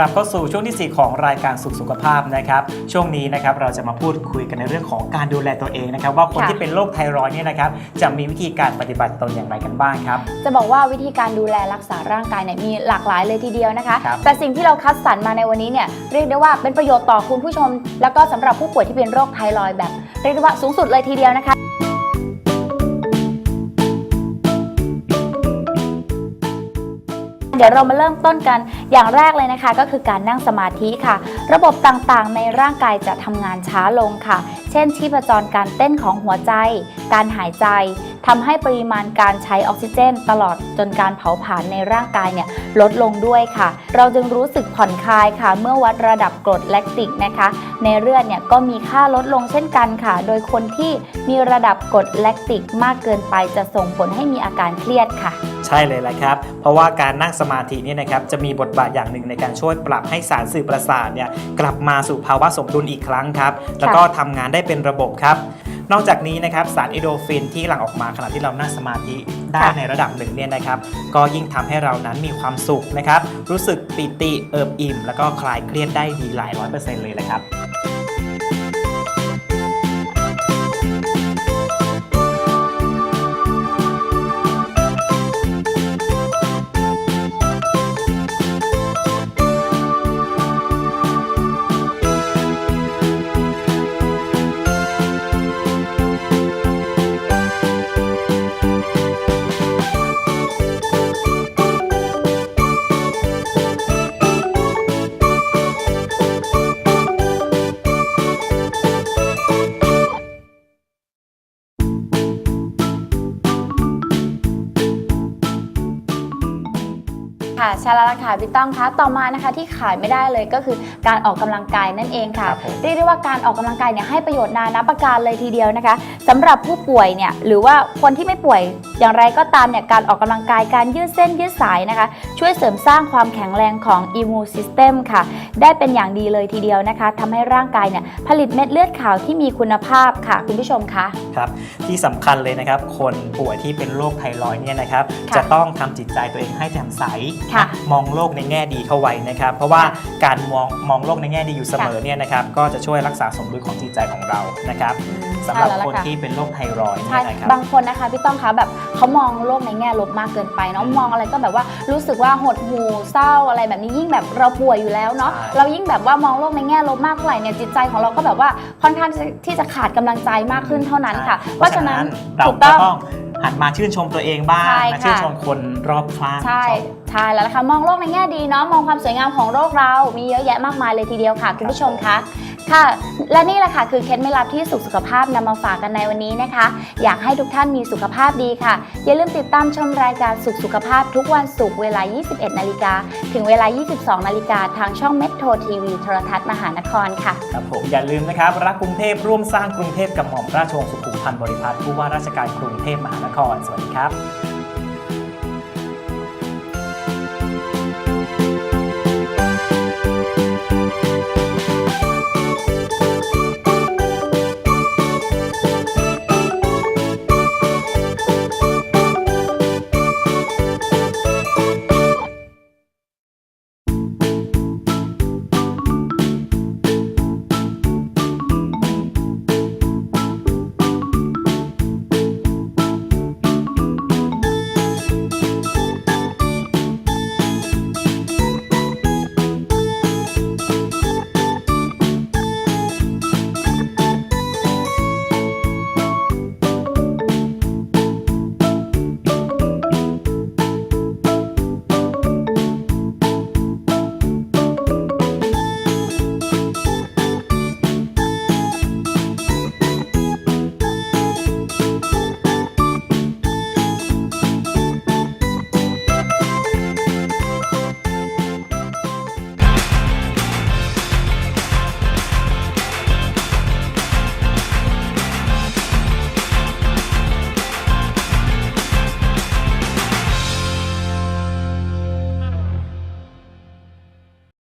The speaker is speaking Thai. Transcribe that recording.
กลับเข้าสู่ช่วงที่ 4 ของรายการสุขสุขภาพนะครับ ช่วงนี้นะครับเราจะมาพูดคุยกันในเรื่องของการดูแลตัวเองนะครับ ว่าคนค่ะ ที่เป็นโรคไทรอยด์เนี่ยนะครับจะมีวิธีการปฏิบัติตนอย่างไรกันบ้างครับ จะบอกว่าวิธีการดูแลรักษาร่างกายเนี่ยมีหลากหลายเลยทีเดียวนะคะ ครับ แต่สิ่งที่เราคัดสรรมาในวันนี้เนี่ยเรียกได้ว่าเป็นประโยชน์ต่อคุณผู้ชม แล้วก็สำหรับผู้ป่วยที่เป็นโรคไทรอยด์แบบ เรียกได้ว่าสูงสุดเลยทีเดียวนะคะ เดี๋ยวเรามาเริ่มต้นกันอย่างแรกเลยนะคะ ก็คือการนั่งสมาธิค่ะ ระบบต่างๆ ในร่างกายจะทำงานช้าลงค่ะ เช่น ชีพจรการเต้นของหัวใจ การหายใจทำให้ปริมาณการใช้ออกซิเจน ตลอดจนการเผาผลาญในร่างกายเนี่ยลดลงด้วยค่ะ เราจึงรู้สึกผ่อนคลายค่ะ เมื่อวัดระดับกรดแลคติกนะคะ ในเลือดเนี่ยก็มีค่าลดลงเช่นกันค่ะ โดยคนที่มีระดับกรดแลคติกมากเกินไปจะส่งผลให้มีอาการเครียดค่ะ ใช่เลยแหละครับ เพราะว่าการนั่งสมาธิเนี่ยนะครับจะมีบทบาทอย่างหนึ่งในการช่วยปรับให้สารสื่อประสาทเนี่ยกลับมาสู่ภาวะสมดุลอีกครั้งครับ แล้วก็ทำงานได้เป็นระบบครับ นอกจากนี้นะครับสารเอโดรฟินที่หลั่งออกมาขณะที่เรานั่งสมาธิได้ค่ะในระดับหนึ่งเนี่ยนะครับ ก็ยิ่งทำให้เรานั้นมีความสุขนะครับ รู้สึกปิติเอิบอิ่ม แล้วก็คลายเครียดได้ดีหลายร้อยเปอร์เซ็นต์เลยแหละครับ ค่ะใช่แล้วล่ะค่ะพี่ต้องคะต่อมานะคะที่ขาดไม่ได้เลยก็คือการออกกำลังกายนั่นเองค่ะครับผมเรียกได้ว่าการออกกำลังกายเนี่ยให้ประโยชน์นานับประการเลยทีเดียวนะคะสำหรับผู้ป่วยเนี่ยหรือว่าคนที่ไม่ป่วยอย่างไรก็ตามเนี่ยการออกกำลังกายการยืดเส้นยืดสายนะคะ ช่วยเสริมสร้างความแข็งแรงของอิมูซิสเต็มค่ะ ได้เป็นอย่างดีเลยทีเดียวนะคะทำให้ร่างกายเนี่ยผลิตเม็ดเลือดขาวที่มีคุณภาพค่ะ คุณผู้ชมคะ ครับที่สำคัญเลยนะครับ คนป่วยที่เป็นโรคไทรอยด์เนี่ยนะครับ ค่ะ จะต้องทำจิตใจตัวเองให้แจ่มใสค่ะมองโลกในแง่ดีเข้าไว้นะครับ เพราะว่าการมองมองโลกในแง่ดีอยู่เสมอเนี่ยนะครับก็จะช่วยรักษาสมดุลของจิตใจของเรานะครับสำหรับใช่แล้วคนล่ะค่ะที่เป็นโรคไทรอยด์ใช่เนี่ยนะครับบางคนนะคะพี่ต้องคะแบบเขามองโลกในแง่ลบมากเกินไปเนาะอืมมองอะไรก็แบบว่ารู้สึกว่าหดหูเศร้าอะไรแบบนี้ยิ่งแบบเราป่วยอยู่แล้วเนาะใช่เรายิ่งแบบว่ามองโลกในแง่ลบมากเท่าไหร่เนี่ยจิตใจของเราก็แบบว่าค่อนข้างที่จะขาดกำลังใจมากขึ้นเท่านั้นค่ะ เพราะฉะนั้นเราถูกก็ต้องต้อง หันมาชื่นชมตัวเองบ้างใช่นะค่ะ ชื่นชมคนรอบข้างใช่ชอบใช่แล้วล่ะค่ะมองโลกในแง่ดีเนาะมองความสวยงามของโลกเรา มีเยอะแยะมากมายเลยทีเดียวค่ะ คุณผู้ชมคะ ค่ะ และนี่แหละค่ะคือเคล็ดไม่ลับที่สุขสุขภาพนำมาฝากกันในวันนี้นะคะ อยากให้ทุกท่านมีสุขภาพดีค่ะ อย่าลืมติดตามชมรายการสุขสุขภาพทุกวันศุกร์เวลา 21 นาฬิกาถึงเวลา 22 นาฬิกาทางช่องเมโทรทีวีโทรทัศน์มหานครค่ะ ครับผมอย่าลืมนะครับ รักกรุงเทพร่วมสร้างกรุงเทพกับหม่อมราชวงศ์สุขุมพันธ์บริพัตรผู้ว่าราชการกรุงเทพมหานคร สวัสดีครับ